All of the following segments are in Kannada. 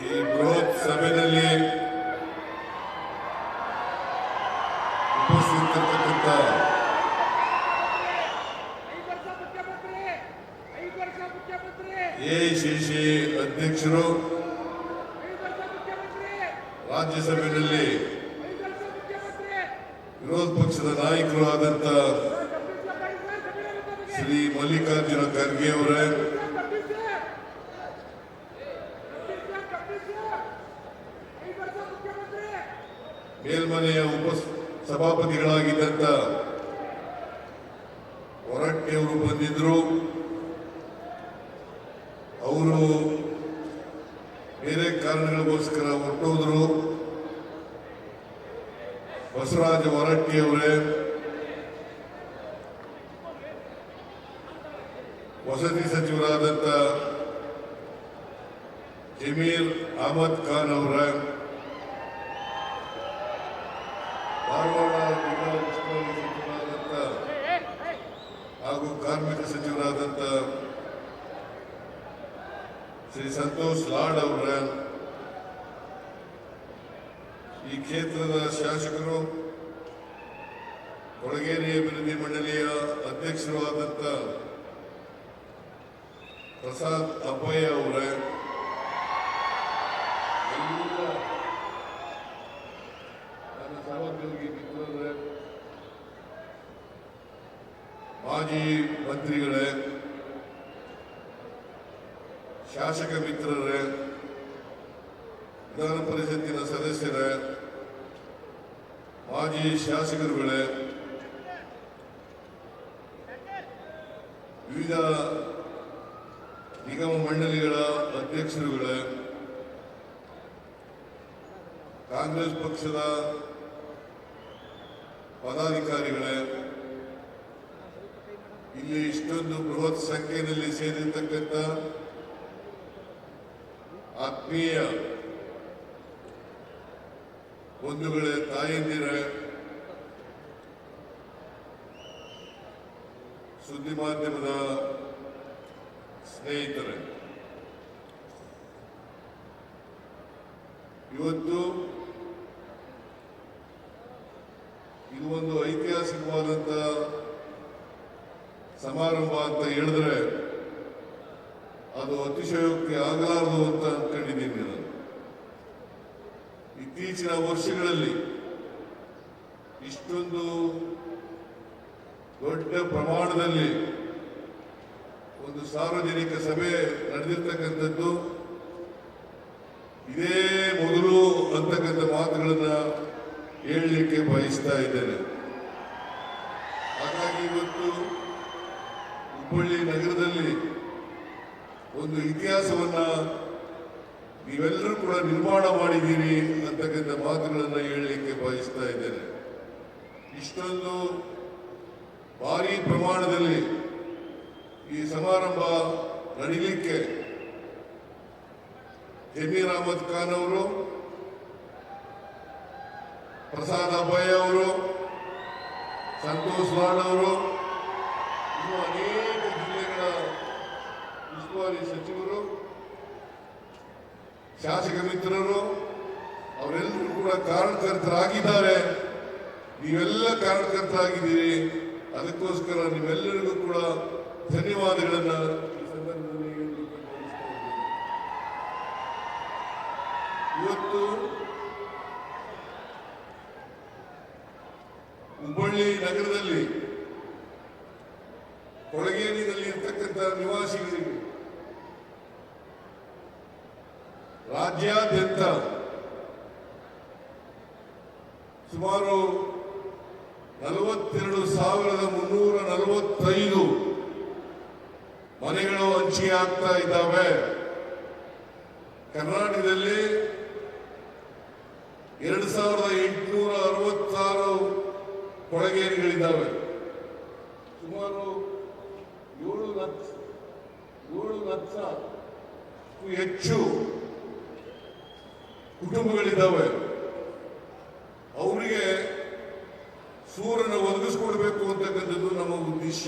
ಈ ಬೃಹತ್ ಸಭೆಯಲ್ಲಿ ಮುಖ್ಯಮಂತ್ರಿ ಎಐಸಿಸಿ ಅಧ್ಯಕ್ಷರು ರಾಜ್ಯಸಭೆಯಲ್ಲಿ ವಿರೋಧ ಪಕ್ಷದ ನಾಯಕರು ಆದಂತ ಶ್ರೀ ಮಲ್ಲಿಕಾರ್ಜುನ ಖರ್ಗೆ ಅವರೇ ಹೊರಟ್ಟಿಯವರು ಬಂದಿದ್ರು. ಅವರು ಬೇರೆ ಕಾರಣಗಳಿಗೋಸ್ಕರ ಹೊರಟೋದ್ರು. ಬಸವರಾಜ ಹೊರಟ್ಟಿಯವರೇ ವಸತಿ ಸಚಿವರಾದಂತ ಜಮೀರ್ ಅಹಮದ್ ಖಾನ್ ಅವರ ಧಾರವಾಡ ಜಿಲ್ಲಾ ಉಸ್ತುವಾರಿ ಸಚಿವರಾದಂತ ಹಾಗೂ ಕಾರ್ಮಿಕ ಸಚಿವರಾದಂತ ಶ್ರೀ ಸಂತೋಷ್ ಲಾಡ್ ಅವರ ಈ ಕ್ಷೇತ್ರದ ಶಾಸಕರು ಕೊಳಗೇರಿ ಅಭಿವೃದ್ಧಿ ಮಂಡಳಿಯ ಅಧ್ಯಕ್ಷರು ಆದಂತ ಪ್ರಸಾದ್ ಅಪ್ಪಯ್ಯ ಅವರ ನನ್ನ ಸಹೋದ್ಯೋಗಿ ಮಿತ್ರರೇ ಮಾಜಿ ಮಂತ್ರಿಗಳೇ, ಶಾಸಕ ಮಿತ್ರರೇ, ವಿಧಾನ ಪರಿಷತ್ತಿನ ಸದಸ್ಯರೇ, ಮಾಜಿ ಶಾಸಕರುಗಳೇ ಕಾಂಗ್ರೆಸ್ ಪಕ್ಷದ ಪದಾಧಿಕಾರಿಗಳೇ, ಇಲ್ಲಿ ಇಷ್ಟೊಂದು ಬೃಹತ್ ಸಂಖ್ಯೆಯಲ್ಲಿ ಸೇರಿರ್ತಕ್ಕಂಥ ಆತ್ಮೀಯ ಬಂಧುಗಳೇ, ತಾಯಂದಿರೇ, ಸುದ್ದಿ ಮಾಧ್ಯಮದ ಸ್ನೇಹಿತರೇ, ಇವತ್ತು ಇದು ಒಂದು ಐತಿಹಾಸಿಕವಾದಂತ ಸಮಾರಂಭ ಅಂತ ಹೇಳಿದ್ರೆ ಅದು ಅತಿಶಯೋಕ್ತಿ ಆಗಲಾರದು ಅಂತ ಅಂದ್ಕೊಂಡಿದ್ದೀನಿ ನಾನು. ಇತ್ತೀಚಿನ ವರ್ಷಗಳಲ್ಲಿ ಇಷ್ಟೊಂದು ದೊಡ್ಡ ಪ್ರಮಾಣದಲ್ಲಿ ಒಂದು ಸಾರ್ವಜನಿಕ ಸಭೆ ನಡೆದಿರ್ತಕ್ಕಂಥದ್ದು, ಇದೇ ಮೊದಲು ಅಂತಕ್ಕಂಥ ಮಾತುಗಳನ್ನ ಹೇಳಲಿಕ್ಕೆ ಬಯಸ್ತಾ ಇದ್ದೇನೆ. ಹಾಗಾಗಿ ಇವತ್ತು ಹುಬ್ಬಳ್ಳಿ ನಗರದಲ್ಲಿ ಒಂದು ಇತಿಹಾಸವನ್ನ ನೀವೆಲ್ಲರೂ ಕೂಡ ನಿರ್ಮಾಣ ಮಾಡಿದ್ದೀರಿ ಅಂತಕ್ಕಂಥ ಮಾತುಗಳನ್ನು ಹೇಳಲಿಕ್ಕೆ ಬಯಸ್ತಾ ಇದ್ದೇನೆ. ಇಷ್ಟೊಂದು ಭಾರಿ ಪ್ರಮಾಣದಲ್ಲಿ ಈ ಸಮಾರಂಭ ನಡೀಲಿಕ್ಕೆ ಜಮೀರ್ ಅಹಮದ್ ಖಾನ್ ಅವರು ಪ್ರಸಾದ್ ಅಭಯ ಅವರು, ಸಂತೋಷ್ ವಾರ್ಡ್ ಅವರು, ಇನ್ನೂ ಅನೇಕ ಜಿಲ್ಲೆಗಳ ಉಸ್ತುವಾರಿ ಸಚಿವರು, ಶಾಸಕ ಮಿತ್ರರು, ಅವರೆಲ್ಲರೂ ಕೂಡ ಕಾರಣಕರ್ತರಾಗಿದ್ದಾರೆ ನೀವೆಲ್ಲ ಕಾರಣಕರ್ತರಾಗಿದ್ದೀರಿ ಅದಕ್ಕೋಸ್ಕರ ನೀವೆಲ್ಲರಿಗೂ ಕೂಡ ಧನ್ಯವಾದಗಳನ್ನು. ಇವತ್ತು ಹುಬ್ಬಳ್ಳಿ ನಗರದಲ್ಲಿ ಕೊಳಗೇರಿಯಲ್ಲಿ ಇರ್ತಕ್ಕಂಥ ನಿವಾಸಿಗಳಿಗೆ ರಾಜ್ಯಾದ್ಯಂತ ಸುಮಾರು ನಲವತ್ತೆರಡು ಸಾವಿರದ ಮುನ್ನೂರ ನಲವತ್ತೈದು ಮನೆಗಳು ಹಂಚಿಕೆ ಆಗ್ತಾ ಇದ್ದಾವೆ. ಕರ್ನಾಟಕದಲ್ಲಿ ಎರಡು ಸಾವಿರದ ಎಂಟುನೂರ ಅರವತ್ತಾರು ಕೊಳಗೇರಿಗಳಿದ್ದಾವೆ. ಸುಮಾರು ಏಳು ಲಕ್ಷ, ಏಳು ಲಕ್ಷಕ್ಕೂ ಹೆಚ್ಚು ಕುಟುಂಬಗಳಿದ್ದಾವೆ. ಅವರಿಗೆ ಸೂರ್ಯನ ಒದಗಿಸ್ಕೊಡ್ಬೇಕು ಅಂತಕ್ಕಂಥದ್ದು ನಮ್ಮ ಉದ್ದೇಶ.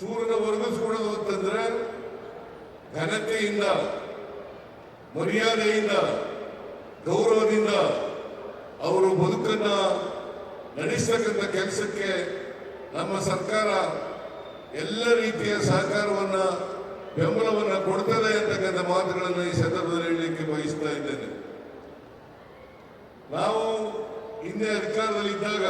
ಸೂರ್ಯನ ಒದಗಿಸ್ಕೊಡೋದು ಅಂತಂದ್ರೆ ಘನತೆಯಿಂದ, ಮರ್ಯಾದೆಯಿಂದ, ಗೌರವದಿಂದ ಅವರು ಬದುಕನ್ನ ನಡೆಸತಕ್ಕಂಥ ಕೆಲಸಕ್ಕೆ ನಮ್ಮ ಸರ್ಕಾರ ಎಲ್ಲ ರೀತಿಯ ಸಹಕಾರವನ್ನ, ಬೆಂಬಲವನ್ನ ಕೊಡ್ತದೆ ಅಂತಕ್ಕಂಥ ಮಾತುಗಳನ್ನು ಈ ಸಂದರ್ಭದಲ್ಲಿ ಹೇಳಲಿಕ್ಕೆ ಬಯಸ್ತಾ ಇದ್ದೇನೆ. ನಾವು ಹಿಂದೆ ಅಧಿಕಾರದಲ್ಲಿದ್ದಾಗ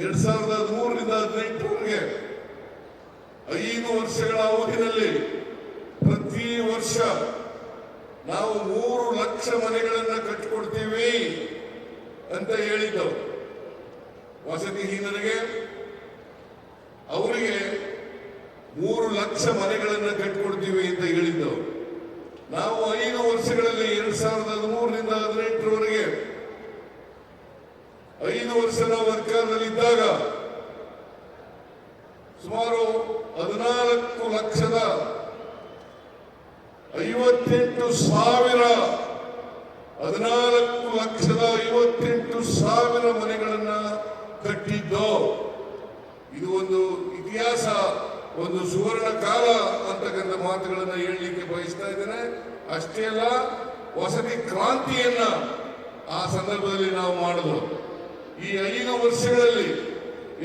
ಎರಡ್ ಸಾವಿರದ ಹದಿಮೂರರಿಂದ ಹದಿನೆಂಟರವರೆಗೆ ಐದು ವರ್ಷಗಳ ಅವಧಿನಲ್ಲಿ ಪ್ರತಿ ವರ್ಷ ನಾವು ಮೂರು ಲಕ್ಷ ಮನೆಗಳನ್ನ ಕಟ್ಟಿಕೊಡ್ತೀವಿ ಅಂತ ಹೇಳಿದ್ದವು ವಸತಿಹೀನರಿಗೆ ಅವರಿಗೆ ಮೂರು ಲಕ್ಷ ಮನೆಗಳನ್ನ ಕಟ್ಟಿಕೊಡ್ತೀವಿ ಅಂತ ಹೇಳಿದ್ದವು ನಾವು ಐದು ವರ್ಷಗಳಲ್ಲಿ ಎರಡ್ ಸಾವಿರದ ಹದಿಮೂರರಿಂದ ಹದಿನೆಂಟರವರೆಗೆ ಐದು ವರ್ಷ ನಾವು ಇದ್ದಾಗ ಸುಮಾರು ಲಕ್ಷದ ಐವತ್ತೆಂಟು ಸಾವಿರ, ಹದಿನಾಲ್ಕು ಲಕ್ಷದ ಐವತ್ತೆಂಟು ಸಾವಿರ ಮನೆಗಳನ್ನ ಕಟ್ಟಿದ್ದು. ಇದು ಒಂದು ಇತಿಹಾಸ, ಒಂದು ಸುವರ್ಣ ಕಾಲ ಅಂತಕ್ಕಂಥ ಮಾತುಗಳನ್ನ ಹೇಳಲಿಕ್ಕೆ ಬಯಸ್ತಾ ಇದ್ದೇನೆ. ಅಷ್ಟೇ ಅಲ್ಲ, ವಸತಿ ಕ್ರಾಂತಿಯನ್ನ ಆ ಸಂದರ್ಭದಲ್ಲಿ ನಾವು ಮಾಡಿದ್ರು ಈ ಐದು ವರ್ಷಗಳಲ್ಲಿ,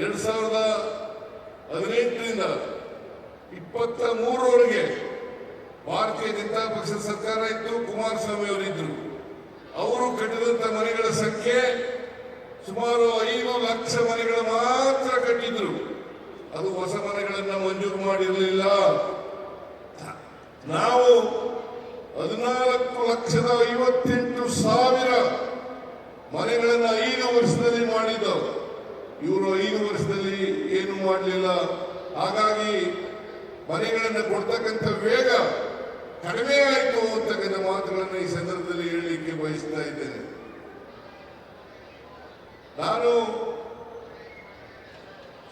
ಎರಡ್ ಸಾವಿರದ ಹದಿನೆಂಟರಿಂದ ಇಪ್ಪತ್ತ ಮೂರರೊಳಗೆ ಭಾರತೀಯ ಜನತಾ ಪಕ್ಷದ ಸರ್ಕಾರ ಇತ್ತು, ಕುಮಾರಸ್ವಾಮಿ ಅವರಿದ್ದರು ಅವರು ಕಟ್ಟಿದಂತ ಮನೆಗಳ ಸಂಖ್ಯೆ ಸುಮಾರು ಐದು ಲಕ್ಷ ಮನೆಗಳು ಮಾತ್ರ ಕಟ್ಟಿದ್ರು. ಅದು ಹೊಸ ಮನೆಗಳನ್ನು ಮಂಜೂರು ಮಾಡಿರಲಿಲ್ಲ. ನಾವು ಹದಿನಾಲ್ಕು ಲಕ್ಷದ ಐವತ್ತೆಂಟು ಸಾವಿರ ಮನೆಗಳನ್ನು ಐದು ವರ್ಷದಲ್ಲಿ ಮಾಡಿದ್ದವು. ಇವರು ಐದು ವರ್ಷದಲ್ಲಿ ಏನು ಮಾಡಲಿಲ್ಲ. ಹಾಗಾಗಿ ಮನೆಗಳನ್ನ ಕೊಡ್ತಕ್ಕಂಥ ವೇಗ ಕಡಿಮೆ ಆಯಿತು ಅಂತಕ್ಕಂಥ ಮಾತುಗಳನ್ನು ಈ ಸಂದರ್ಭದಲ್ಲಿ ಹೇಳಲಿಕ್ಕೆ ಬಯಸ್ತಾ ಇದ್ದೇನೆ. ನಾನು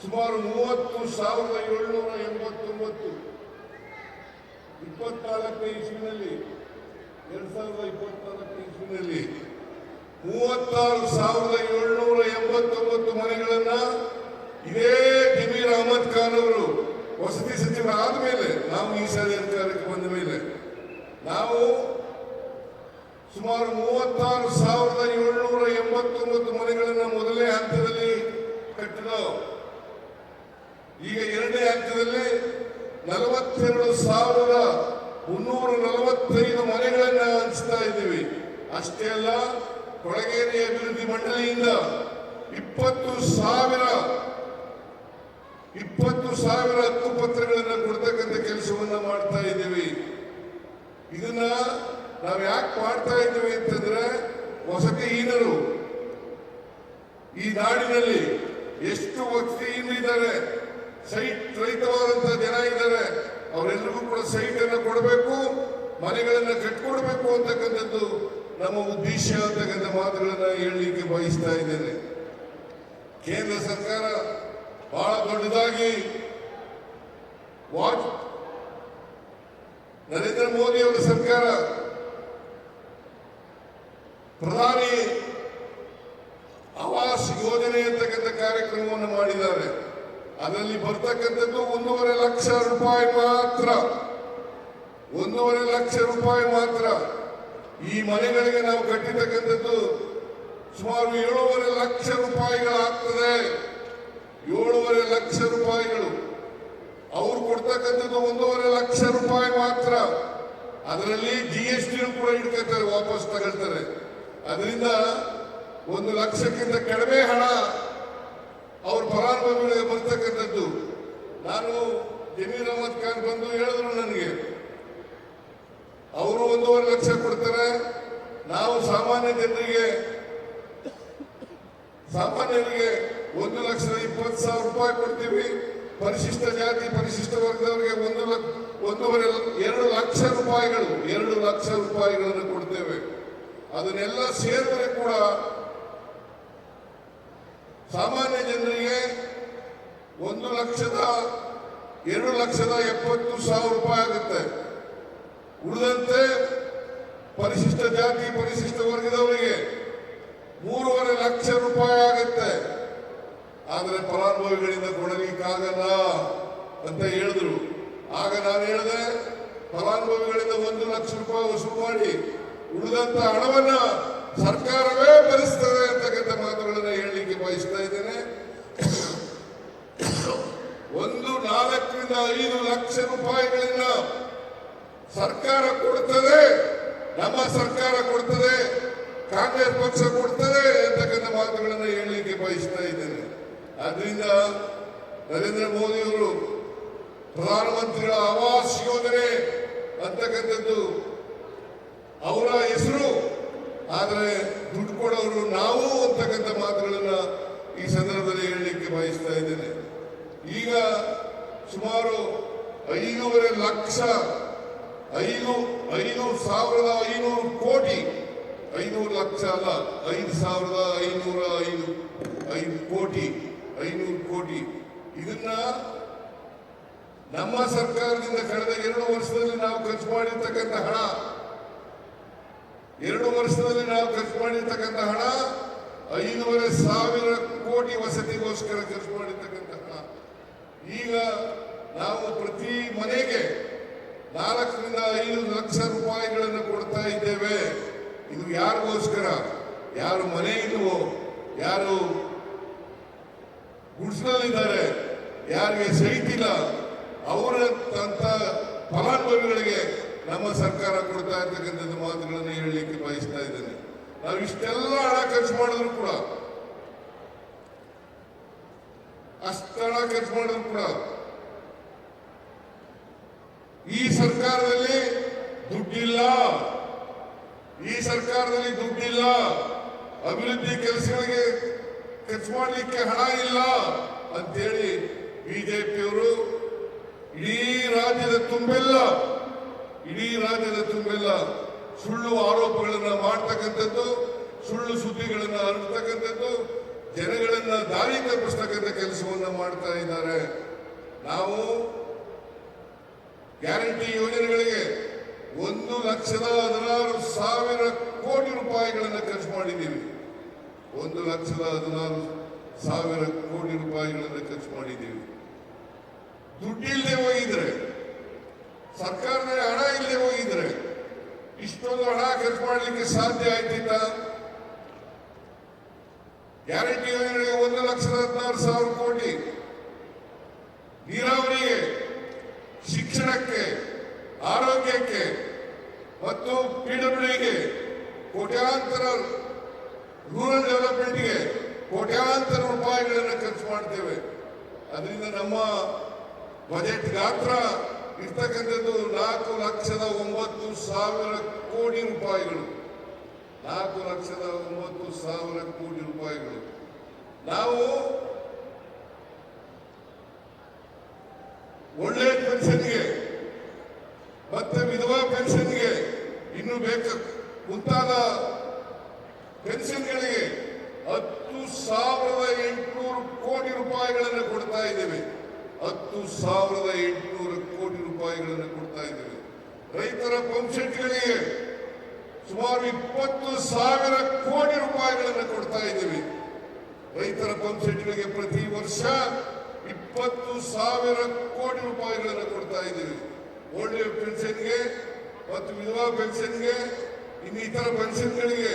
ಸುಮಾರು ಮೂವತ್ತು ಸಾವಿರದ ಏಳ್ನೂರ ಎಂಬತ್ತೊಂಬತ್ತು, ಇಪ್ಪತ್ನಾಲ್ಕನೇ ಇಸ್ವಿನಲ್ಲಿ, ಎರಡ್ ಸಾವಿರದ ಇಪ್ಪತ್ನಾಲ್ಕನೇ ಇಸ್ವಿನಲ್ಲಿ ಮೂವತ್ತಾರು ಸಾವಿರದ ಏಳ್ನೂರ ಎಂಬತ್ತೊಂಬತ್ತು ಮನೆಗಳನ್ನ ಇದೇ ಜಮೀರ್ ಅಹಮದ್ ಖಾನ್ ಅವರು ವಸತಿ ಸಚಿವರಾದ ಮೇಲೆ ನಾವು ಈ ಸಾರಿ ಅಧಿಕಾರಕ್ಕೆ ಬಂದ ಮೇಲೆ ನಾವು ಸುಮಾರು ಮೂವತ್ತಾರು ಸಾವಿರದ ಏಳ್ನೂರ ಎಂಬತ್ತೊಂಬತ್ತು ಮನೆಗಳನ್ನು ಮೊದಲನೇ ಹಂತದಲ್ಲಿ ಕಟ್ಟಿದೋ ಈಗ ಎರಡನೇ ಹಂತದಲ್ಲಿ ನಲವತ್ತೆರಡು ಸಾವಿರದ ಮುನ್ನೂರ ನಲವತ್ತೈದು ಮನೆಗಳನ್ನು ಹಂಚ್ತಾ ಇದ್ದೀವಿ. ಅಷ್ಟೇ ಅಲ್ಲ, ಕೊಳಗೇರಿ ಅಭಿವೃದ್ಧಿ ಮಂಡಳಿಯಿಂದ ಇಪ್ಪತ್ತು ಸಾವಿರ ಇಪ್ಪತ್ತು ಸಾವಿರ ಹಕ್ಕುಪತ್ರಗಳನ್ನ ಕೊಡ್ತಕ್ಕಂಥ ಕೆಲಸವನ್ನ ಮಾಡ್ತಾ ಇದ್ದೀವಿ. ಇದನ್ನ ನಾವು ಯಾಕೆ ಮಾಡ್ತಾ ಇದ್ದೀವಿ ಅಂತಂದ್ರೆ ವಸತಿಹೀನರು ಈ ನಾಡಿನಲ್ಲಿ ಎಷ್ಟು ವಸತಿಹೀನರಿದ್ದಾರೆ ಸೈಟ್ ರೈತವಾದಂತ ಜನ ಇದ್ದಾರೆ, ಅವರೆಲ್ಲರಿಗೂ ಕೂಡ ಸೈಟ್ ಅನ್ನು ಕೊಡಬೇಕು, ಮನೆಗಳನ್ನ ಕಟ್ಕೊಡ್ಬೇಕು ಅಂತಕ್ಕಂಥದ್ದು ನಮ್ಮ ಉದ್ದೇಶ ಅಂತಕ್ಕಂಥ ಮಾತುಗಳನ್ನ ಹೇಳಲಿಕ್ಕೆ ಬಯಸ್ತಾ ಇದ್ದೇನೆ. ಕೇಂದ್ರ ಸರ್ಕಾರ ಬಹಳ ದೊಡ್ಡದಾಗಿ ವಾಚ್ ನರೇಂದ್ರ ಮೋದಿ ಅವರ ಸರ್ಕಾರ ಪ್ರಧಾನಿ ಆವಾಸ್ ಯೋಜನೆ ಅಂತಕ್ಕಂಥ ಕಾರ್ಯಕ್ರಮವನ್ನು ಮಾಡಿದ್ದಾರೆ. ಅದರಲ್ಲಿ ಬರ್ತಕ್ಕಂಥದ್ದು ಒಂದೂವರೆ ಲಕ್ಷ ರೂಪಾಯಿ ಮಾತ್ರ. ಒಂದೂವರೆ ಲಕ್ಷ ರೂಪಾಯಿ ಮಾತ್ರ. ಈ ಮನೆಗಳಿಗೆ ನಾವು ಕಟ್ಟಿರ್ತಕ್ಕಂಥದ್ದು ಸುಮಾರು ಏಳೂವರೆ ಲಕ್ಷ ರೂಪಾಯಿಗಳಾಗ್ತದೆ ಏಳೂವರೆ ಲಕ್ಷ ರೂಪಾಯಿಗಳು ಕೊಡ್ತಕ್ಕಂಥದ್ದು ಒಂದೂವರೆ ಲಕ್ಷ ರೂಪಾಯಿ ಮಾತ್ರ. ಅದರಲ್ಲಿ ಜಿ ಎಸ್ ಟಿ ಕೂಡ ಇಟ್ಕೊತಾರೆ ವಾಪಸ್ ತಗೊಳ್ತಾರೆ. ಅದರಿಂದ ಒಂದು ಲಕ್ಷಕ್ಕಿಂತ ಕಡಿಮೆ ಹಣ ಅವ್ರ ಫಲಾನುಭವಿಗಳಿಗೆ ಬರ್ತಕ್ಕಂಥದ್ದು. ನಾನು ಜಮೀರ್ ಅಹಮದ್ ಖಾನ್ ಬಂದು ಹೇಳಿದ್ರು ನನಗೆ. ಅವರು ಒಂದೂವರೆ ಲಕ್ಷ ಕೊಡ್ತಾರೆ. ನಾವು ಸಾಮಾನ್ಯ ಜನರಿಗೆ, ಸಾಮಾನ್ಯರಿಗೆ ಒಂದು ಲಕ್ಷದ ಇಪ್ಪತ್ತು ಸಾವಿರ ರೂಪಾಯಿ ಕೊಡ್ತೀವಿ. ಪರಿಶಿಷ್ಟ ಜಾತಿ, ಪರಿಶಿಷ್ಟ ವರ್ಗದವರಿಗೆ ಒಂದು ಒಂದೂವರೆ ಎರಡು ಲಕ್ಷ ರೂಪಾಯಿಗಳು, ಎರಡು ಲಕ್ಷ ರೂಪಾಯಿಗಳನ್ನು ಕೊಡ್ತೇವೆ. ಅದನ್ನೆಲ್ಲ ಸೇರಿದ್ರೆ ಕೂಡ ಸಾಮಾನ್ಯ ಜನರಿಗೆ ಒಂದು ಲಕ್ಷದ, ಎರಡು ಲಕ್ಷದ ಎಪ್ಪತ್ತು ಸಾವಿರ ರೂಪಾಯಿ ಆಗುತ್ತೆ. ಉಳಿದಂತೆ ಪರಿಶಿಷ್ಟ ಜಾತಿ, ಪರಿಶಿಷ್ಟ ವರ್ಗದವರಿಗೆ ಮೂರುವರೆ ಲಕ್ಷ ರೂಪಾಯಿ ಆಗುತ್ತೆ. ಆದರೆ ಫಲಾನುಭವಿಗಳಿಂದ ಕೊಡಲಿಕ್ಕಾಗಲ್ಲ ಅಂತ ಹೇಳಿದ್ರು. ಆಗ ನಾನು ಹೇಳಿದೆ, ಫಲಾನುಭವಿಗಳಿಂದ ಒಂದು ಲಕ್ಷ ರೂಪಾಯಿ ವಸೂಲು ಮಾಡಿ, ಉಳಿದಂತ ಹಣವನ್ನ ಸರ್ಕಾರವೇ ಭರಿಸ್ತದೆ ಅಂತಕ್ಕಂಥ ಮಾತುಗಳನ್ನ ಹೇಳಲಿಕ್ಕೆ ಬಯಸ್ತಾ ಇದ್ದೇನೆ. ಒಂದು ನಾಲ್ಕರಿಂದ ಐದು ಲಕ್ಷ ರೂಪಾಯಿಗಳನ್ನ ಸರ್ಕಾರ ಕೊಡ್ತದೆ, ನಮ್ಮ ಸರ್ಕಾರ ಕೊಡ್ತದೆ, ಕಾಂಗ್ರೆಸ್ ಪಕ್ಷ ಕೊಡ್ತದೆ ಅಂತಕ್ಕಂಥ ಮಾತುಗಳನ್ನು ಹೇಳಲಿಕ್ಕೆ ಬಯಸ್ತಾ ಇದ್ದೇನೆ. ಆದ್ರಿಂದ ನರೇಂದ್ರ ಮೋದಿಯವರು ಪ್ರಧಾನಮಂತ್ರಿಗಳ ಆವಾಸ್ ಯೋಜನೆ ಅಂತಕ್ಕಂಥದ್ದು ಅವರ ಹೆಸರು, ಆದರೆ ದುಡ್ಡು ಕೊಡೋರು ನಾವು ಅಂತಕ್ಕಂಥ ಮಾತುಗಳನ್ನು ಈ ಸಂದರ್ಭದಲ್ಲಿ ಹೇಳಲಿಕ್ಕೆ ಬಯಸ್ತಾ ಇದ್ದೇನೆ. ಈಗ ಸುಮಾರು ಐದೂವರೆ ಲಕ್ಷ, ಐದು ಐದು ಸಾವಿರದ ಐನೂರು ಕೋಟಿ, ಐನೂರು ಲಕ್ಷ ಅಲ್ಲ, ಐದು ಸಾವಿರದ ಐನೂರ ಐದು ಐದು ಕೋಟಿ ಐನೂರು ಕೋಟಿ. ಇದನ್ನ ನಮ್ಮ ಸರ್ಕಾರದಿಂದ ಕಳೆದ ಎರಡು ವರ್ಷದಲ್ಲಿ ನಾವು ಖರ್ಚು ಮಾಡಿರ್ತಕ್ಕಂಥ ಹಣ. ಎರಡು ವರ್ಷದಲ್ಲಿ ನಾವು ಖರ್ಚು ಮಾಡಿರ್ತಕ್ಕಂಥ ಹಣ, ಐದೂವರೆ ಸಾವಿರ ಕೋಟಿ ವಸತಿಗೋಸ್ಕರ ಖರ್ಚು ಮಾಡಿರ್ತಕ್ಕಂಥ ಹಣ. ಈಗ ನಾವು ಪ್ರತಿ ಮನೆಗೆ ನಾಲ್ಕರಿಂದ ಐದು ಲಕ್ಷ ರೂಪಾಯಿಗಳನ್ನು ಕೊಡ್ತಾ ಇದ್ದೇವೆ. ಇದು ಯಾರಿಗೋಸ್ಕರ? ಯಾರು ಮನೆ ಇಲ್ವೋ, ಯಾರು ಗುಡ್ಸ್ನಲ್ಲಿದ್ದಾರೆ. ಯಾರಿಗೆ ಸಹಿತಿಲ್ಲ. ಅವರ ಅಂತ ಫಲಾನುಭವಿಗಳಿಗೆ ನಮ್ಮ ಸರ್ಕಾರ ಕೊಡ್ತಾ ಇರ್ತಕ್ಕಂಥದ್ದು ಮಾತುಗಳನ್ನು ಹೇಳಲಿಕ್ಕೆ ಬಯಸ್ತಾ ಇದ್ದೇನೆ. ನಾವು ಇಷ್ಟೆಲ್ಲ ಹಣ ಖರ್ಚು ಮಾಡಿದ್ರು ಕೂಡ, ಅಷ್ಟು ಹಣ ಖರ್ಚು ಮಾಡಿದ್ರು ಕೂಡ, ಈ ಸರ್ಕಾರದಲ್ಲಿ ದುಡ್ಡಿಲ್ಲ. ಈ ಸರ್ಕಾರದಲ್ಲಿ ದುಡ್ಡಿಲ್ಲ. ಅಭಿವೃದ್ಧಿ ಕೆಲಸಗಳಿಗೆ ಖರ್ಚು ಹಣ ಇಲ್ಲ ಅಂತೇಳಿ ಬಿಜೆಪಿಯವರು ಇಡೀ ರಾಜ್ಯದ ತುಂಬೆಲ್ಲ, ಇಡೀ ರಾಜ್ಯದ ತುಂಬೆಲ್ಲ ಸುಳ್ಳು ಆರೋಪಗಳನ್ನು ಮಾಡ್ತಕ್ಕಂಥದ್ದು, ಸುಳ್ಳು ಸುದ್ದಿಗಳನ್ನು ಹರಡ್ತಕ್ಕಂಥದ್ದು, ಜನಗಳನ್ನ ದಾರಿ ತಪ್ಪಿಸ್ತಕ್ಕಂಥ ಕೆಲಸವನ್ನು ಮಾಡ್ತಾ ಇದ್ದಾರೆ. ನಾವು ಗ್ಯಾರಂಟಿ ಯೋಜನೆಗಳಿಗೆ ಒಂದು ಲಕ್ಷದ ಹದಿನಾರು ಸಾವಿರ ಕೋಟಿ ರೂಪಾಯಿಗಳನ್ನು ಖರ್ಚು ಮಾಡಿದ್ದೀವಿ. ಒಂದು ಲಕ್ಷದ ಹದಿನಾರು ಸಾವಿರ ಕೋಟಿ ರೂಪಾಯಿಗಳನ್ನು ಖರ್ಚು ಮಾಡಿದ್ದೀವಿ. ದುಡ್ಡಿಲ್ಲದೆ ಹೋಗಿದ್ರೆ ಸರ್ಕಾರದ ಹಣ ಇಲ್ಲದೆ ಹೋಗಿದ್ರೆ ಇಷ್ಟೊಂದು ಹಣ ಖರ್ಚು ಮಾಡಲಿಕ್ಕೆ ಸಾಧ್ಯ ಆಯ್ತಿಲ್ಲ ಗ್ಯಾರಂಟಿ ಯೋಜನೆಗೆ ಒಂದು ಲಕ್ಷದ ಹದಿನಾರು ಸಾವಿರ ಕೋಟಿ. ನೀರಾವರಿಗೆ, ಶಿಕ್ಷಣಕ್ಕೆ, ಆರೋಗ್ಯಕ್ಕೆ ಮತ್ತು ಪಿಡಬ್ಲ್ಯೂಗೆ ಕೋಟ್ಯಾಂತರ ರೂರಲ್ ಡೆವಲಪ್ಮೆಂಟ್ಗೆ ಕೋಟ್ಯಾಂತರ ರೂಪಾಯಿಗಳನ್ನು ಖರ್ಚು ಮಾಡ್ತೇವೆ. ಅದರಿಂದ ನಮ್ಮ ಬಜೆಟ್ ಗಾತ್ರ ಇರ್ತಕ್ಕಂಥದ್ದು ನಾಲ್ಕು ಲಕ್ಷದ ಒಂಬತ್ತು ಸಾವಿರ ಕೋಟಿ ರೂಪಾಯಿಗಳು. ನಾಲ್ಕು ಲಕ್ಷದ ಒಂಬತ್ತು ಸಾವಿರ ಕೋಟಿ ರೂಪಾಯಿಗಳು. ನಾವು ಒಳ್ಳೆ ಪೆನ್ಷನ್ಗೆ, ಮತ್ತೆ ವಿಧವಾ ಪೆನ್ಷನ್ಗೆ ಇನ್ನು ಬೇಕು ಮುಂತಾದ ಪೆನ್ಷನ್ಗಳಿಗೆ ಹತ್ತು ಸಾವಿರದ ಎಂಟುನೂರು ಕೋಟಿ ರೂಪಾಯಿಗಳನ್ನು ಕೊಡ್ತಾ ಇದ್ದೇವೆ. ಹತ್ತು ಸಾವಿರದ ಎಂಟುನೂರು ಕೋಟಿ ರೂಪಾಯಿಗಳನ್ನು ಕೊಡ್ತಾ ಇದ್ದೇವೆ. ರೈತರ ಪಂಪ್ಸೆಟ್ಗಳಿಗೆ ಸುಮಾರು ಇಪ್ಪತ್ತು ಸಾವಿರ ಕೋಟಿ ರೂಪಾಯಿಗಳನ್ನು ಕೊಡ್ತಾ ಇದ್ದೇವೆ. ರೈತರ ಪಂಪ್ಸೆಟ್ಗಳಿಗೆ ಪ್ರತಿ ವರ್ಷ ಇಪ್ಪತ್ತು ಸಾವಿರ ಕೋಟಿ ರೂಪಾಯಿಗಳನ್ನು ಕೊಡ್ತಾ ಇದ್ದೀವಿ. ಓಲ್ಡ್ ಏಜ್ ಪೆನ್ಷನ್ಗೆ ಮತ್ತು ವಿಧವಾ ಪೆನ್ಷನ್ಗೆ ಇನ್ನಿತರ ಪೆನ್ಷನ್ಗಳಿಗೆ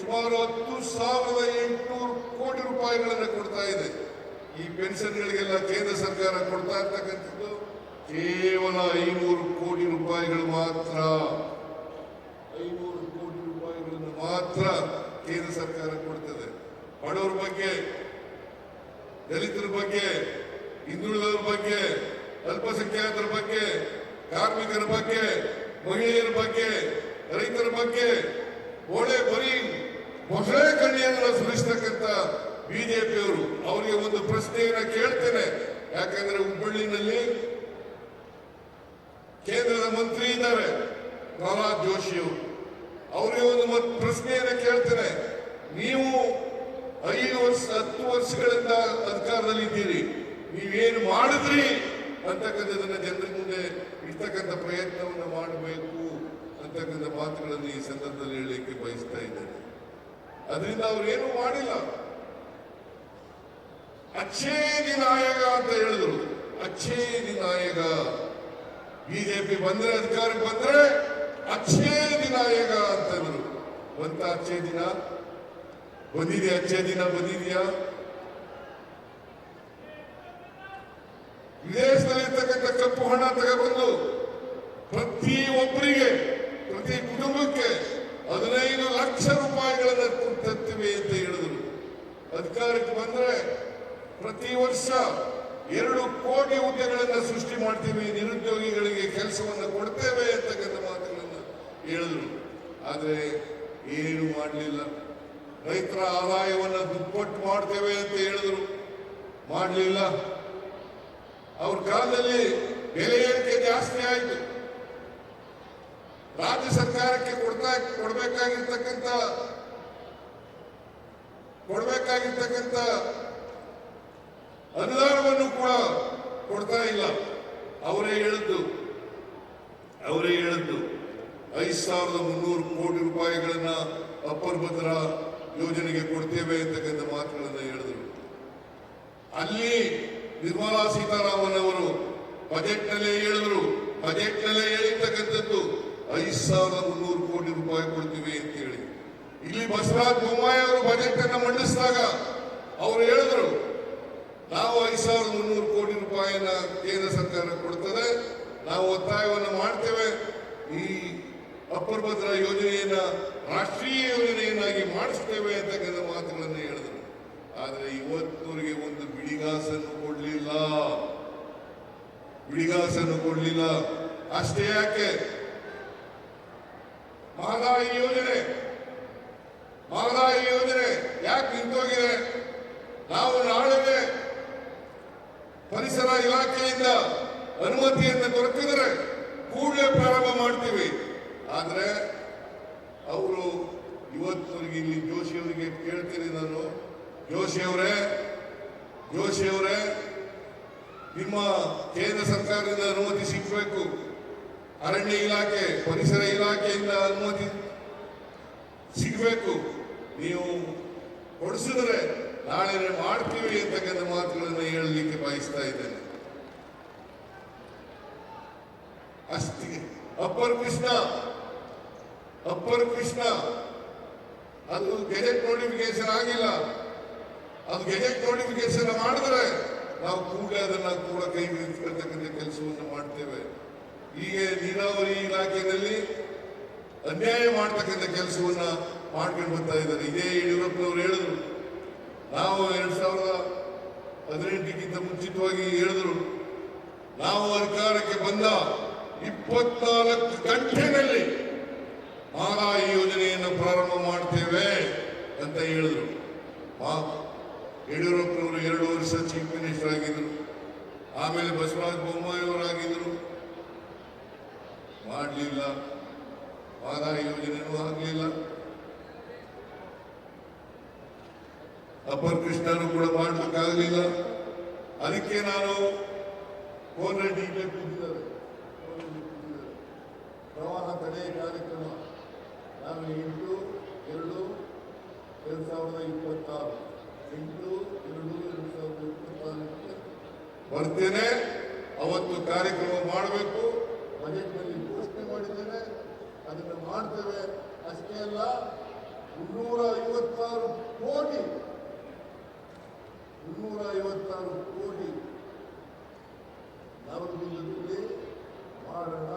ಸುಮಾರು ಹತ್ತು ಸಾವಿರದ ಎಂಟುನೂರು ಕೋಟಿ ರೂಪಾಯಿಗಳನ್ನು ಕೊಡ್ತಾ ಇದೆ. ಈ ಪೆನ್ಷನ್ಗಳಿಗೆಲ್ಲ ಕೇಂದ್ರ ಸರ್ಕಾರ ಕೊಡ್ತಾ ಇರ್ತಕ್ಕಂಥದ್ದು ಕೇವಲ ಐನೂರು ಕೋಟಿ ರೂಪಾಯಿಗಳು ಮಾತ್ರ. ಐನೂರು ಕೋಟಿ ರೂಪಾಯಿಗಳನ್ನು ಮಾತ್ರ ಕೇಂದ್ರ ಸರ್ಕಾರ ಕೊಡ್ತದೆ. ಬಡವರ ಬಗ್ಗೆ, ದಲಿತರ ಬಗ್ಗೆ, ಹಿಂದುಳಿದವರ ಬಗ್ಗೆ, ಅಲ್ಪಸಂಖ್ಯಾತರ ಬಗ್ಗೆ, ಕಾರ್ಮಿಕರ ಬಗ್ಗೆ, ಮಹಿಳೆಯರ ಬಗ್ಗೆ, ರೈತರ ಬಗ್ಗೆ ಒಳ್ಳೆ ಬರೀ ಮೊಸಳೆ ಕಣ್ಣಿಯನ್ನು ಸುರಿಸ್ತಕ್ಕಂಥ ಬಿಜೆಪಿಯವರು, ಅವರಿಗೆ ಒಂದು ಪ್ರಶ್ನೆಯನ್ನ ಕೇಳ್ತೇನೆ. ಯಾಕಂದ್ರೆ ಹುಬ್ಬಳ್ಳಿನಲ್ಲಿ ಕೇಂದ್ರದ ಮಂತ್ರಿ ಇದ್ದಾರೆ, ಪ್ರಹ್ಲಾದ್ ಜೋಶಿ ಅವರು ಅವರಿಗೆ ಒಂದು ಪ್ರಶ್ನೆಯನ್ನ ಕೇಳ್ತೇನೆ. ನೀವು ಐದು ವರ್ಷ, ಹತ್ತು ವರ್ಷಗಳಿಂದ ಅಧಿಕಾರದಲ್ಲಿ ಇದ್ದೀರಿ ನೀವೇನು ಮಾಡಿದ್ರಿ ಅಂತಕ್ಕಂಥದನ್ನ ಜನರ ಮುಂದೆ ಇರ್ತಕ್ಕಂಥ ಪ್ರಯತ್ನವನ್ನು ಮಾಡಬೇಕು ಅಂತಕ್ಕಂಥ ಮಾತುಗಳನ್ನು ಈ ಸಂದರ್ಭದಲ್ಲಿ ಹೇಳಲಿಕ್ಕೆ ಬಯಸ್ತಾ ಇದ್ದೇನೆ. ಅದರಿಂದ ಅವ್ರೇನು ಮಾಡಿಲ್ಲ. ಅಚ್ಚೇದಿ ನಾಯಕ ಅಂತ ಹೇಳಿದ್ರು. ಅಚ್ಛೇದಿ ನಾಯಕ ಬಿಜೆಪಿ ಬಂದ್ರೆ, ಅಧಿಕಾರಕ್ಕೆ ಬಂದ್ರೆ ಅಚ್ಚೇ ದಿನಾಯಕ ಅಂತಂದ್ರು ಬಂತ ಅಚ್ಚೇ ದಿನ? ಬಂದಿದೆಯಾ, ಅಚ್ಚೇ ದಿನ ಬಂದಿದೆಯಾ? ವಿದೇಶದಲ್ಲಿರ್ತಕ್ಕಂಥ ಕಪ್ಪು ಹಣ ತಗೊಂಡು ಪ್ರತಿ ಒಬ್ಬರಿಗೆ, ಪ್ರತಿ ಕುಟುಂಬಕ್ಕೆ ಹದಿನೈದು ಲಕ್ಷ ರೂಪಾಯಿಗಳನ್ನ ತರ್ತೀವಿ ಅಂತ ಹೇಳಿದ್ರು. ಅಧಿಕಾರಕ್ಕೆ ಬಂದ್ರೆ ಪ್ರತಿ ವರ್ಷ ಎರಡು ಕೋಟಿ ಹುದ್ದೆಗಳನ್ನ ಸೃಷ್ಟಿ ಮಾಡ್ತೀವಿ, ನಿರುದ್ಯೋಗಿಗಳಿಗೆ ಕೆಲಸವನ್ನು ಕೊಡ್ತೇವೆ ಅಂತಕ್ಕಂಥ ಮಾತುಗಳನ್ನ ಹೇಳಿದ್ರು. ಆದ್ರೆ ಏನು ಮಾಡಲಿಲ್ಲ. ರೈತರ ಆದಾಯವನ್ನ ದುಪ್ಪಟ್ಟು ಮಾಡ್ತೇವೆ ಅಂತ ಹೇಳಿದ್ರು. ಮಾಡಲಿಲ್ಲ. ಅವ್ರ ಕಾಲದಲ್ಲಿ ಬೆಲೆ ಏರಿಕೆ ಜಾಸ್ತಿ ಆಯಿತು. ರಾಜ್ಯ ಸರ್ಕಾರಕ್ಕೆ ಕೊಡ್ತಾ ಕೊಡಬೇಕಾಗಿರ್ತಕ್ಕಂಥ ಕೊಡ್ಬೇಕಾಗಿರ್ತಕ್ಕಂಥ ಅನುದಾನವನ್ನು ಕೂಡ ಕೊಡ್ತಾ ಇಲ್ಲ. ಅವರೇ ಹೇಳದ್ದು ಅವರೇ ಹೇಳದ್ದು ಐದು ಸಾವಿರದ ಮುನ್ನೂರು ಕೋಟಿ ರೂಪಾಯಿಗಳನ್ನ ಅಪ್ಪರ್ ಭದ್ರ ಯೋಜನೆಗೆ ಕೊಡ್ತೇವೆ ಅಂತಕ್ಕಂಥ ಮಾತುಗಳನ್ನು ಹೇಳಿದರು. ಅಲ್ಲಿ ನಿರ್ಮಲಾ ಸೀತಾರಾಮನ್ ಅವರು ಬಜೆಟ್ ನಲ್ಲೇ ಹೇಳಿದ್ರು. ಬಜೆಟ್ ನಲ್ಲೇ ಹೇಳಿರ್ತಕ್ಕಂಥದ್ದು ಐದು ಸಾವಿರದ ಮುನ್ನೂರು ಕೋಟಿ ರೂಪಾಯಿ ಕೊಡ್ತೀವಿ ಅಂತ ಹೇಳಿ ಇಲ್ಲಿ ಬಸವರಾಜ ಬೊಮ್ಮಾಯಿ ಅವರು ಬಜೆಟ್ ಅನ್ನು ಮಂಡಿಸಿದಾಗ ಅವರು ಹೇಳಿದ್ರು, ನಾವು ಐದು ಸಾವಿರದ ಮುನ್ನೂರು ಕೋಟಿ ರೂಪಾಯಿನ ಕೇಂದ್ರ ಸರ್ಕಾರ ಕೊಡ್ತದೆ, ನಾವು ಒತ್ತಾಯವನ್ನು ಮಾಡ್ತೇವೆ. ಈ ಅಪ್ಪರ್ ಭದ್ರ ಯೋಜನೆಯನ್ನ, ರಾಷ್ಟ್ರೀಯ ಯೋಜನೆಯನ್ನಾಗಿ ಮಾಡಿಸ್ತೇವೆ ಅಂತಕ್ಕಂಥ ಮಾತುಗಳನ್ನು ಹೇಳಿದ್ರು. ಆದರೆ ಇವತ್ತವರಿಗೆ ಒಂದು ಬಿಡಿಗಾಸನ್ನು ಕೊಡಲಿಲ್ಲ. ಬಿಡಿಗಾಸನ್ನು ಕೊಡಲಿಲ್ಲ. ಅಷ್ಟೇ ಯಾಕೆ? ಮಹದಾಯಿ ಯೋಜನೆ. ಮಹದಾಯಿ ಯೋಜನೆ ಯಾಕೆ ನಿಂತೋಗಿದೆ? ನಾವು ನಾಳೆ ಪರಿಸರ ಇಲಾಖೆಯಿಂದ ಅನುಮತಿಯನ್ನು ದೊರಕಿದರೆ ಕೂಡಲೇ ಪ್ರಾರಂಭ ಮಾಡ್ತೀವಿ. ಆದರೆ ಅವರು ಇವತ್ತು ಇಲ್ಲಿ ಜೋಶಿ ಅವರಿಗೆ ಕೇಳ್ತೀನಿ ನಾನು. ಜೋಶಿ ಅವರೇ ಜೋಶಿ ಅವರೇ, ನಿಮ್ಮ ಕೇಂದ್ರ ಸರ್ಕಾರದಿಂದ ಅನುಮತಿ ಸಿಗಬೇಕು. ಅರಣ್ಯ ಇಲಾಖೆ, ಪರಿಸರ ಇಲಾಖೆಯಿಂದ ಅನುಮತಿ ಸಿಗಬೇಕು. ನೀವು ಕೊಡಿಸಿದ್ರೆ ನಾಳೆ ಮಾಡ್ತೀವಿ ಅಂತಕ್ಕಂಥ ಮಾತುಗಳನ್ನು ಹೇಳಲಿಕ್ಕೆ ಬಯಸ್ತಾ ಇದ್ದೇನೆ. ಅಷ್ಟೇ ಅಪ್ಪರ್ ಕೃಷ್ಣ ಅಪ್ಪರ್ ಕೃಷ್ಣ, ಅದು ಗೆಜೆಟ್ ನೋಟಿಫಿಕೇಶನ್ ಆಗಿಲ್ಲ. ಅದು ಗೆಜೆಟ್ ನೋಟಿಫಿಕೇಶನ್ ಮಾಡಿದ್ರೆ ನಾವು ಕೂಡಲೇ ಅದನ್ನ ಕೂಡ ಕೈಗೆತ್ತಿಕೊಳ್ತಕ್ಕಂಥ ಕೆಲಸವನ್ನು ಮಾಡ್ತೇವೆ. ಹೀಗೆ ನೀರಾವರಿ ಇಲಾಖೆಯಲ್ಲಿ ಅನ್ಯಾಯ ಮಾಡ್ತಕ್ಕಂಥ ಕೆಲಸವನ್ನ ಮಾಡ್ಕೊಂಡು ಬರ್ತಾ ಇದ್ದಾರೆ. ಇದೇ ಯಡಿಯೂರಪ್ಪನವರು ಹೇಳಿದ್ರು. ನಾವು ಎರಡ್ ಸಾವಿರದ ಹದಿನೆಂಟಕ್ಕಿಂತ ಮುಂಚಿತವಾಗಿ ಹೇಳಿದ್ರು, ನಾವು ಅಧಿಕಾರಕ್ಕೆ ಬಂದ ಇಪ್ಪತ್ನಾಲ್ಕು ಗಂಟೆನಲ್ಲಿ ಈ ಯೋಜನೆಯನ್ನು ಪ್ರಾರಂಭ ಮಾಡ್ತೇವೆ ಅಂತ ಹೇಳಿದ್ರು. ಯಡಿಯೂರಪ್ಪನವರು ಎರಡು ವರ್ಷ ಚೀಫ್ ಮಿನಿಸ್ಟರ್ ಆಗಿದ್ರು ಆಮೇಲೆ ಬಸವರಾಜ ಬೊಮ್ಮಾಯಿ ಅವರಾಗಿದ್ರು ಮಾಡಲಿಲ್ಲ. ಆದಾಯ ಯೋಜನೆಯೂ ಆಗಲಿಲ್ಲ. ಅಪ್ಪರ್ ಕೃಷ್ಣನು ಕೂಡ ಮಾಡಲಿಕ್ಕಾಗಲಿಲ್ಲ. ಅದಕ್ಕೆ ನಾನು ಫೋನ್ ರೆಡ್ಡಿ ಇಲ್ಲೇ ಕೂತಿದ್ದಾರೆ. ಪ್ರವಾಹ ತಡೆ ಕಾರ್ಯಕ್ರಮ. ನಾನು ಎಂಟು, ಎರಡು ಎರಡು ಸಾವಿರದ ಇಪ್ಪತ್ತಾರು. ಎಂಟು, ಎರಡು ಎರಡು ಸಾವಿರದ ಇಪ್ಪತ್ತಾರಕ್ಕೆ ಬರ್ತೇನೆ. ಅವತ್ತು ಕಾರ್ಯಕ್ರಮ ಮಾಡಬೇಕು. ಬಜೆಟ್ನಲ್ಲಿ ಅದನ್ನು ಮಾಡ್ತೇವೆ ಅಷ್ಟೇ ಅಲ್ಲ ಮುನ್ನೂರ ಐವತ್ತಾರು ಕೋಟಿ ಮುನ್ನೂರ ಐವತ್ತಾರು ಕೋಟಿ ನವಲಗುಂದದಲ್ಲಿ ಮಾಡೋಣ.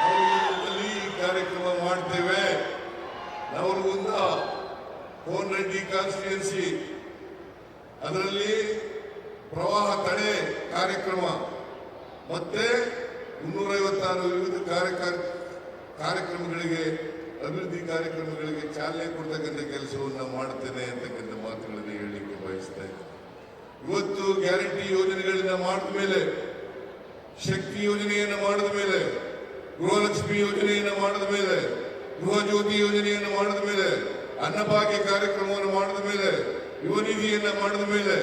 ನವಲಗುಂದದಲ್ಲಿ ಈ ಕಾರ್ಯಕ್ರಮ ಮಾಡ್ತೇವೆ. ಒಂದು ಕೋನ್ ರೆಡ್ಡಿ ಕಾನ್ಸ್ಟಿಟ್ಯೂನ್ಸಿ ಅದರಲ್ಲಿ ಪ್ರವಾಹ ತಡೆ ಕಾರ್ಯಕ್ರಮ. ಮತ್ತೆ ಮುನ್ನೂರೈವತ್ತಾರು ವಿವಿಧ ಕಾರ್ಯ- ಕಾರ್ಯಕ್ರಮಗಳಿಗೆ, ಅಭಿವೃದ್ಧಿ ಕಾರ್ಯಕ್ರಮಗಳಿಗೆ ಚಾಲನೆ ಕೊಡ್ತಕ್ಕಂಥ ಕೆಲಸವನ್ನು ಮಾಡ್ತೇನೆ ಅಂತಕ್ಕಂಥ ಮಾತುಗಳನ್ನು ಹೇಳಲಿಕ್ಕೆ ಬಯಸ್ತಾ ಇವತ್ತು ಗ್ಯಾರಂಟಿ ಯೋಜನೆಗಳನ್ನ ಮಾಡಿದ ಮೇಲೆ, ಶಕ್ತಿ ಯೋಜನೆಯನ್ನು ಮಾಡಿದ ಮೇಲೆ, ಗೃಹಲಕ್ಷ್ಮಿ ಯೋಜನೆಯನ್ನು ಮಾಡಿದ ಮೇಲೆ ಗೃಹ ಜ್ಯೋತಿ ಯೋಜನೆಯನ್ನು ಮಾಡಿದ ಮೇಲೆ, ಅನ್ನಭಾಗ್ಯ ಕಾರ್ಯಕ್ರಮವನ್ನು ಮಾಡಿದ ಮೇಲೆ, ಯುವ ನಿಧಿಯನ್ನು ಮಾಡಿದ ಮೇಲೆ,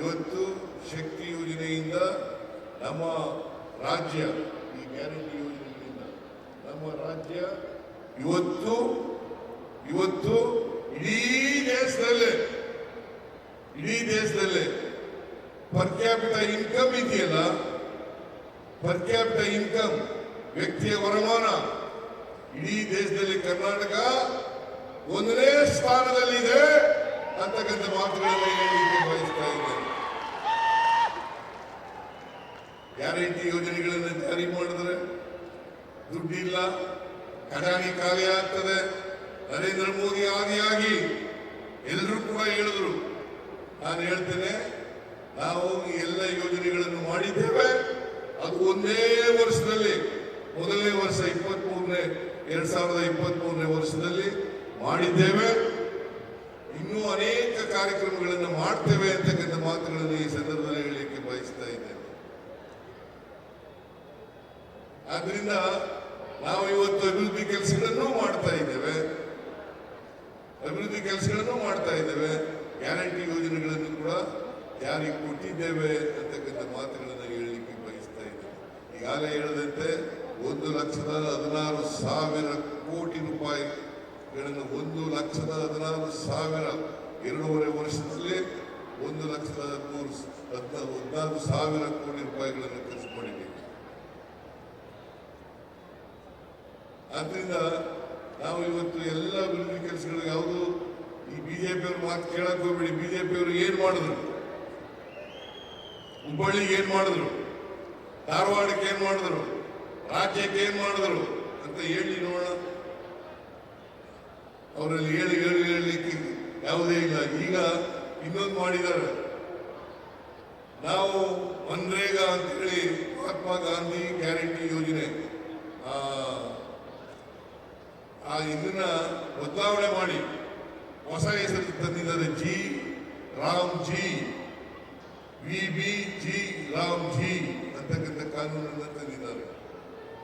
ಇವತ್ತು ಶಕ್ತಿ ಯೋಜನೆಯಿಂದ ನಮ್ಮ ರಾಜ್ಯ ಈ ಗ್ಯಾರಂಟಿ ಯೋಜನೆಗಳಿಂದ ನಮ್ಮ ರಾಜ್ಯ ಇವತ್ತು ಇವತ್ತು ಇಡೀ ದೇಶದಲ್ಲೇ ಇಡೀ ದೇಶದಲ್ಲೇ ಪರ್ ಕ್ಯಾಪಿಟ ಇನ್ಕಮ್ ಇದೆಯಲ್ಲ ಪರ್ ಕ್ಯಾಪಿಟ ಇನ್ಕಮ್ ವ್ಯಕ್ತಿಯ ವರಮಾನ ಇಡೀ ದೇಶದಲ್ಲಿ ಕರ್ನಾಟಕ ಒಂದನೇ ಸ್ಥಾನದಲ್ಲಿದೆ ಅಂತಕ್ಕಂಥ ಮಾತುಗಳನ್ನು ಹೇಳಿ ಬಯಸ್ತಾ ಇದ್ದೇನೆ. ಗ್ಯಾರಂಟಿ ಯೋಜನೆಗಳನ್ನು ಜಾರಿ ಮಾಡಿದ್ರೆ ದುಡ್ಡಿಲ್ಲ ಖಜಾನೆ ಖಾಲಿ ಆಗ್ತದೆ. ನರೇಂದ್ರ ಮೋದಿ ಆದಿಯಾಗಿ ಎಲ್ಲರೂ ಕೂಡ ಹೇಳಿದ್ರು. ನಾನು ಹೇಳ್ತೇನೆ, ನಾವು ಎಲ್ಲ ಯೋಜನೆಗಳನ್ನು ಮಾಡಿದ್ದೇವೆ. ಅದು ಒಂದೇ ವರ್ಷದಲ್ಲಿ, ಮೊದಲನೇ ವರ್ಷ ಇಪ್ಪತ್ತ್ ಮೂರನೇ ಎರಡ್ ಸಾವಿರದ ಇಪ್ಪತ್ತ್ ಮೂರನೇ ವರ್ಷದಲ್ಲಿ ಮಾಡಿದ್ದೇವೆ. ಇನ್ನೂ ಅನೇಕ ಕಾರ್ಯಕ್ರಮಗಳನ್ನು ಮಾಡ್ತೇವೆ ಅಂತಕ್ಕಂಥ ಮಾತುಗಳನ್ನು ಈ ಸಂದರ್ಭದಲ್ಲಿ ಹೇಳಲಿಕ್ಕೆ ಬಯಸ್ತಾ ಇದ್ದೇನೆ ಆದ್ರಿಂದ ನಾವು ಇವತ್ತು ಅಭಿವೃದ್ಧಿ ಕೆಲಸಗಳನ್ನು ಮಾಡ್ತಾ ಇದ್ದೇವೆ. ಅಭಿವೃದ್ಧಿ ಕೆಲಸಗಳನ್ನು ಮಾಡ್ತಾ ಇದ್ದೇವೆ. ಗ್ಯಾರಂಟಿ ಯೋಜನೆಗಳನ್ನು ಕೂಡ ಯಾರಿಗೆ ಕೊಟ್ಟಿದ್ದೇವೆ ಅಂತಕ್ಕಂಥ ಮಾತುಗಳನ್ನು ಹೇಳಲಿಕ್ಕೆ ಬಯಸ್ತಾ ಇದ್ದೇವೆ. ಈಗಾಗಲೇ ಹೇಳದಂತೆ ಒಂದು ಲಕ್ಷದ ಹದಿನಾರು ಸಾವಿರ ಕೋಟಿ ರೂಪಾಯಿಗಳನ್ನು ಒಂದು ಲಕ್ಷದ ಹದಿನಾರು ಸಾವಿರ ಎರಡೂವರೆ ವರ್ಷದಲ್ಲಿ ಒಂದು ಲಕ್ಷದ ಹದಿಮೂರು ಹದಿನಾರು ಸಾವಿರ ಕೋಟಿ ರೂಪಾಯಿಗಳನ್ನು ಆದ್ರಿಂದ ನಾವು ಇವತ್ತು ಎಲ್ಲ ಅಭಿವೃದ್ಧಿ ಕೆಲಸಗಳು ಯಾವುದು ಈ ಬಿಜೆಪಿಯವ್ರ ಮಾತು ಕೇಳಕ್ ಹೋಗ್ಬೇಡಿ. ಬಿಜೆಪಿಯವರು ಏನ್ ಮಾಡಿದ್ರು? ಹುಬ್ಬಳ್ಳಿಗೆ ಏನ್ ಮಾಡಿದ್ರು? ಧಾರವಾಡಕ್ಕೆ ಏನ್ ಮಾಡಿದ್ರು? ರಾಜ್ಯಕ್ಕೆ ಏನ್ ಮಾಡಿದ್ರು ಅಂತ ಹೇಳಿ ನೋಡೋಣ. ಅವರಲ್ಲಿ ಹೇಳಿ ಹೇಳಿ ಹೇಳಲಿಕ್ಕೆ ಯಾವುದೇ ಇಲ್ಲ. ಈಗ ಇನ್ನೊಂದು ಮಾಡಿದ್ದಾರೆ. ನಾವು ಮನ್ರೇಗಾ ಅಂತ ಹೇಳಿ ಮಹಾತ್ಮ ಗಾಂಧಿ ಗ್ಯಾರಂಟಿ ಯೋಜನೆ ಆ, ಆ ಇದನ್ನ ಬದಲಾವಣೆ ಮಾಡಿ ಹೊಸ ಹೆಸರು ತಂದಿದ್ದಾರೆ G, RAM G, V B G, RAM G ಅಂತಕ್ಕಂಥ ಕಾನೂನನ್ನು ತಂದಿದ್ದಾರೆ.